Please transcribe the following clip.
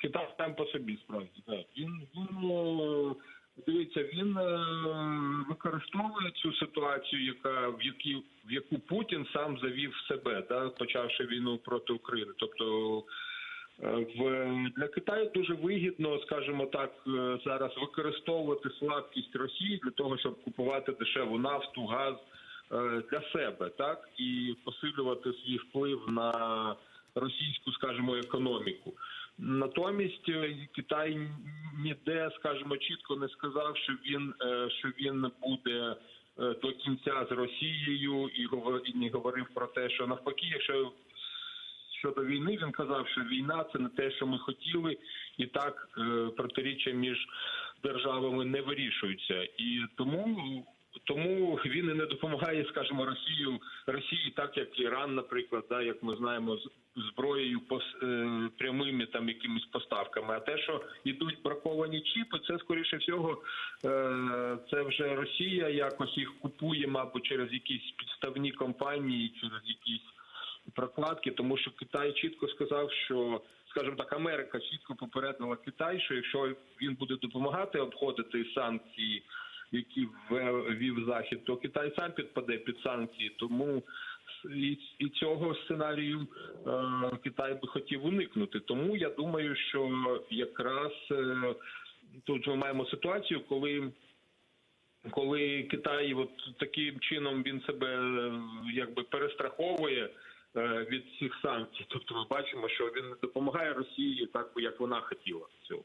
Китай сам по собі справді. Так. Він, він е, дивіться, він е, використовує цю ситуацію, яка в які в яку Путін сам завів себе, да, почавши війну проти України. Тобто е, в для Китаю дуже вигідно, скажімо так, зараз використовувати слабкість Росії для того, щоб купувати дешеву нафту, газ для себе, так і посилювати свій вплив на російську, скажімо, економіку. Натомість е, Китай ніде, скажімо, чітко не сказав, що він е, що він буде е, до кінця з Росією і не говорив про те, що навпаки, якщо щодо війни, він казав, що війна це не те, що ми хотіли, і так протиріччя між державами не вирішуються. І тому тому він і не допомагає, скажімо, Росію Росії, так як Іран, наприклад, да, як ми знаємо, зброєю пос- е, прямими там якимись поставками. А те, що йдуть браковані чіпи, це скоріше всього, е, це вже Росія якось їх купує, мабуть, через якісь підставні компанії, через якісь прокладки, тому що Китай чітко сказав, що скажімо так, Америка чітко попередила Китай, що якщо він буде допомагати обходити санкції, які ввів захід, то Китай сам підпаде під санкції. Тому і, цього сценарію е, Китай би хотів уникнути. Тому я думаю, що якраз е, тут ми маємо ситуацію, коли коли Китай от таким чином він себе е, якби перестраховує е, від цих санкцій. Тобто ми бачимо, що він не допомагає Росії так, як вона хотіла цього.